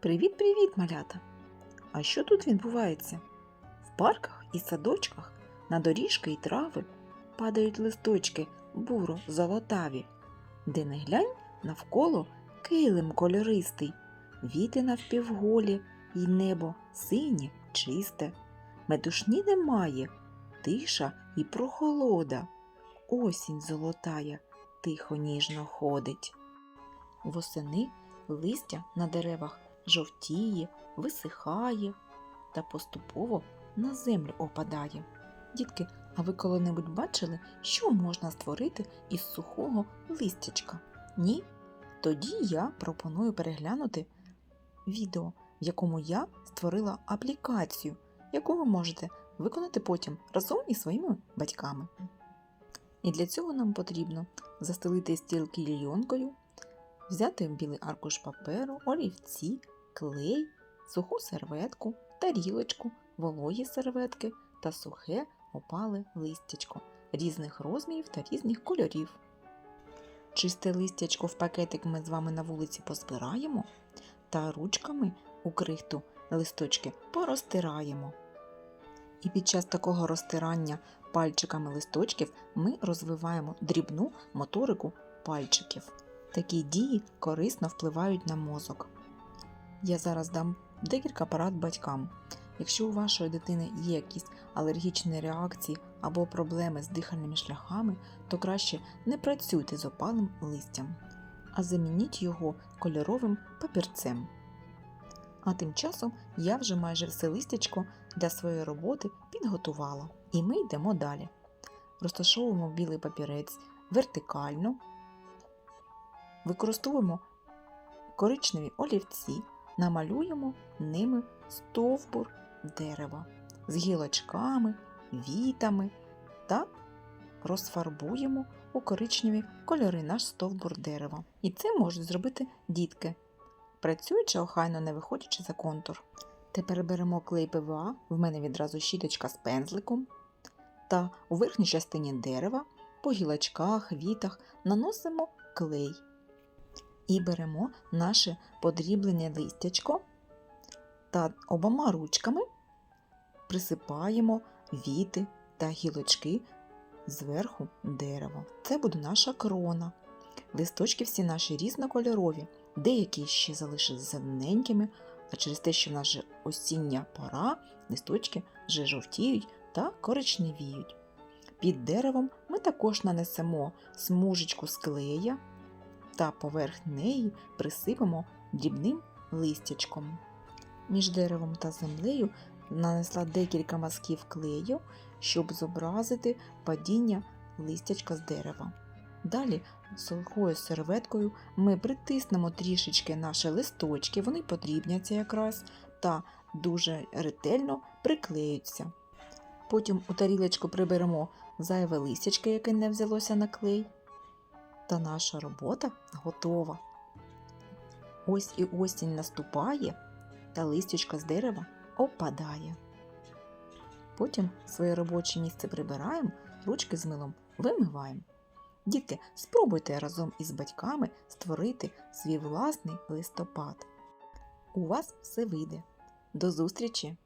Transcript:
Привіт-привіт, малята! А що тут відбувається? В парках і садочках на доріжки й трави падають листочки буро золотаві, де не глянь навколо килим кольористий, віти навпівголі, й небо синє, чисте. Метушні немає, тиша і прохолода. Осінь золотая тихо ніжно ходить. Восени листя на деревах жовтіє, висихає та поступово на землю опадає. Дітки, а ви коли-небудь бачили, що можна створити із сухого листячка? Ні? Тоді я пропоную переглянути відео, в якому я створила аплікацію, яку ви можете виконати потім разом із своїми батьками. І для цього нам потрібно застелити стіл клійонкою, взяти білий аркуш паперу, олівці, клей, суху серветку, тарілочку, вологі серветки та сухе опале листячко різних розмірів та різних кольорів. Чисте листячко в пакетик ми з вами на вулиці позбираємо та ручками у крихту листочки порозтираємо. І під час такого розтирання пальчиками листочків ми розвиваємо дрібну моторику пальчиків. Такі дії корисно впливають на мозок. Я зараз дам декілька порад батькам. Якщо у вашої дитини є якісь алергічні реакції або проблеми з дихальними шляхами, то краще не працюйте з опалим листям, а замініть його кольоровим папірцем. А тим часом я вже майже все листячко для своєї роботи підготувала. І ми йдемо далі. Розташовуємо білий папірець вертикально, використовуємо коричневі олівці, намалюємо ними стовбур дерева з гілочками, вітами та розфарбуємо у коричневі кольори наш стовбур дерева. І це можуть зробити дітки, працюючи охайно не виходячи за контур. Тепер беремо клей ПВА, в мене відразу щіточка з пензликом, та у верхній частині дерева по гілочках, вітах наносимо клей. І беремо наше подріблене листячко та обома ручками присипаємо віти та гілочки зверху дерева. Це буде наша крона. Листочки всі наші різнокольорові, деякі ще залишилися зелененькими, а через те, що в нас же осіння пора, листочки вже жовтіють та коричневіють. Під деревом ми також нанесемо смужечку з клея та поверх неї присипемо дрібним листячком. Між деревом та землею нанесла декілька мазків клею, щоб зобразити падіння листячка з дерева. Далі сухою серветкою ми притиснемо трішечки наші листочки, вони подрібняться якраз та дуже ретельно приклеються. Потім у тарілочку приберемо зайве листячко, яке не взялося на клей. Та наша робота готова. Ось і осінь наступає, та листячко з дерева опадає. Потім своє робоче місце прибираємо, ручки з милом вимиваємо. Дітки, спробуйте разом із батьками створити свій власний листопад. У вас все вийде. До зустрічі!